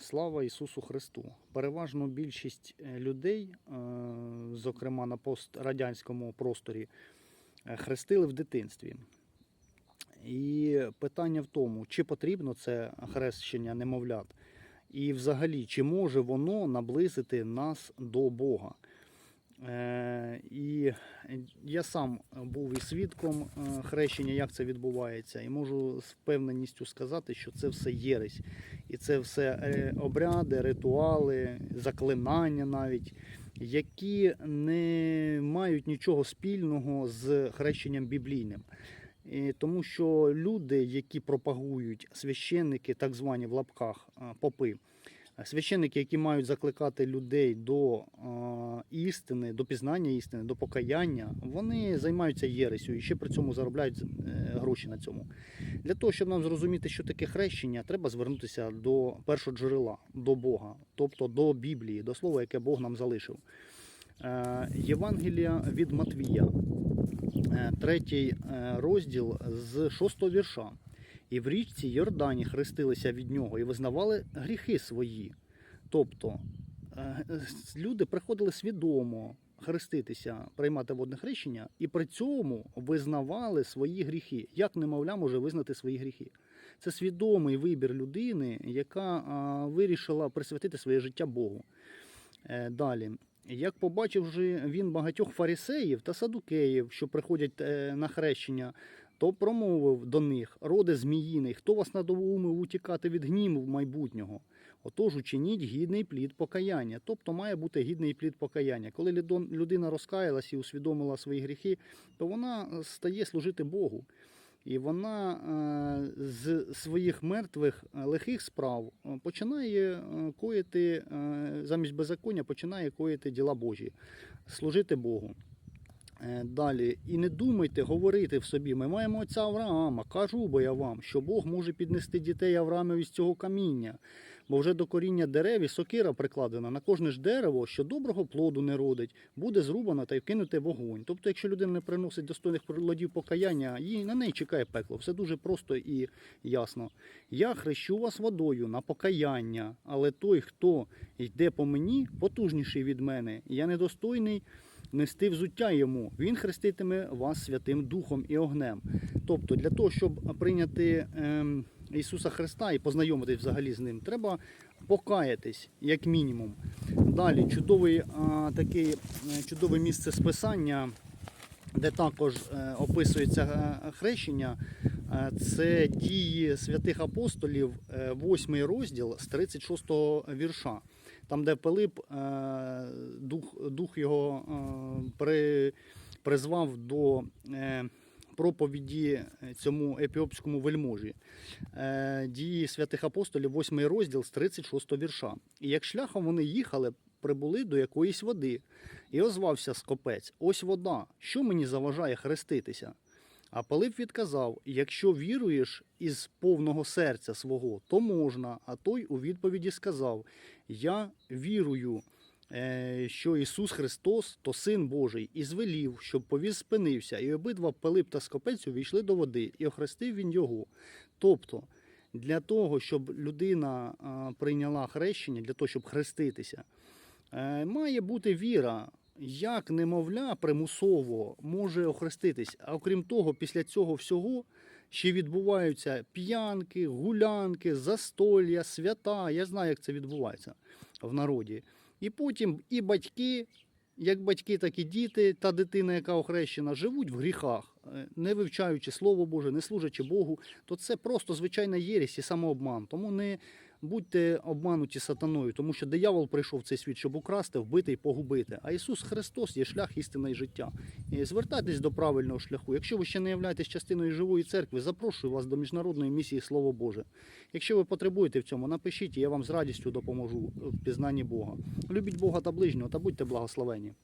Слава Ісусу Христу! Переважно більшість е, людей, е, зокрема на пострадянському просторі, е, хрестили в дитинстві. І питання в тому, чи потрібно це хрещення немовлят, і взагалі, чи може воно наблизити нас до Бога. Е, І я сам був і свідком е, хрещення, як це відбувається, і можу з впевненістю сказати, що це все єресь. І це все е, обряди, ритуали, заклинання навіть, які не мають нічого спільного з хрещенням біблійним. Тому що люди, які пропагують священники, так звані в лапках попи, священники, які мають закликати людей до істини, до пізнання істини, до покаяння, вони займаються єресю і ще при цьому заробляють е, гроші на цьому. Для того, щоб нам зрозуміти, що таке хрещення, треба звернутися до першого джерела, до Бога, тобто до Біблії, до слова, яке Бог нам залишив. Е, Євангелія від Матвія, е, третій розділ з шостого вірша. І в річці Йордані хрестилися від нього і визнавали гріхи свої. Тобто е, люди приходили свідомо хреститися, приймати водне хрещення, і при цьому визнавали свої гріхи. Як немовля може визнати свої гріхи? Це свідомий вибір людини, яка вирішила присвятити своє життя Богу. Е, Далі. Як побачив же він багатьох фарисеїв та садукеїв, що приходять е, на хрещення, то промовив до них, роде зміїний, хто вас надоумив утікати від гніву майбутнього? Отож учиніть гідний плід покаяння. Тобто має бути гідний плід покаяння. Коли людина розкаялась і усвідомила свої гріхи, то вона стає служити Богу. І вона е, з своїх мертвих е, лихих справ е, починає е, коїти е, замість беззаконня, починає коїти діла Божі, служити Богу. Е, Далі, і не думайте говорити в собі, ми маємо отця Авраама. Кажу бо я вам, що Бог може піднести дітей Авраамові з цього каміння, бо вже до коріння дерев і сокира прикладена на кожне ж дерево, що доброго плоду не родить, буде зрубано та й вкинуте вогонь. Тобто, якщо людина не приносить достойних плодів покаяння, їй на неї чекає пекло. Все дуже просто і ясно. Я хрещу вас водою на покаяння, але той, хто йде по мені, потужніший від мене, я недостойний нести взуття йому. Він хреститиме вас Святим Духом і огнем. Тобто, для того, щоб прийняти ем, Ісуса Христа і познайомитись взагалі з ним, треба покаятись, як мінімум. Далі чудовий такий е, чудове місце списання, де також е, описується е, хрещення. Це дії святих апостолів, 8 розділ з 36 вірша. Там, де Пилип, е, дух, дух його е, при, призвав до е, проповіді цьому епіопському вельможі. Дії святих апостолів, 8 розділ з 36 вірша. І як шляхом вони їхали, прибули до якоїсь води, і озвався скопець: Ось вода, що мені заважає хреститися? А Пилип відказав: якщо віруєш із повного серця свого, то можна. А той у відповіді сказав: Я вірую, е, що Ісус Христос то Син Божий, і звелів, щоб повіз спинився, і обидва Пилип та Скопець увійшли до води, і охрестив він його. Тобто, для того, щоб людина прийняла хрещення, для того, щоб хреститися, е, має бути віра. Як немовля примусово може охреститись. А окрім того, після цього всього ще відбуваються п'янки, гулянки, застолля, свята. Я знаю, як це відбувається в народі. І потім і батьки, як батьки, так і діти, та дитина, яка охрещена, живуть в гріхах, е, не вивчаючи Слово Боже, не служачи Богу, то це просто звичайна єресь і самообман. Тому не будьте обмануті сатаною, тому що диявол прийшов в цей світ, щоб украсти, вбити і погубити. А Ісус Христос є шлях істини і життя. І звертайтесь до правильного шляху. Якщо ви ще не являєтесь частиною живої церкви, запрошую вас до міжнародної місії Слово Боже. Якщо ви потребуєте в цьому, напишіть, я вам з радістю допоможу в пізнанні Бога. Любіть Бога та ближнього та будьте благословені.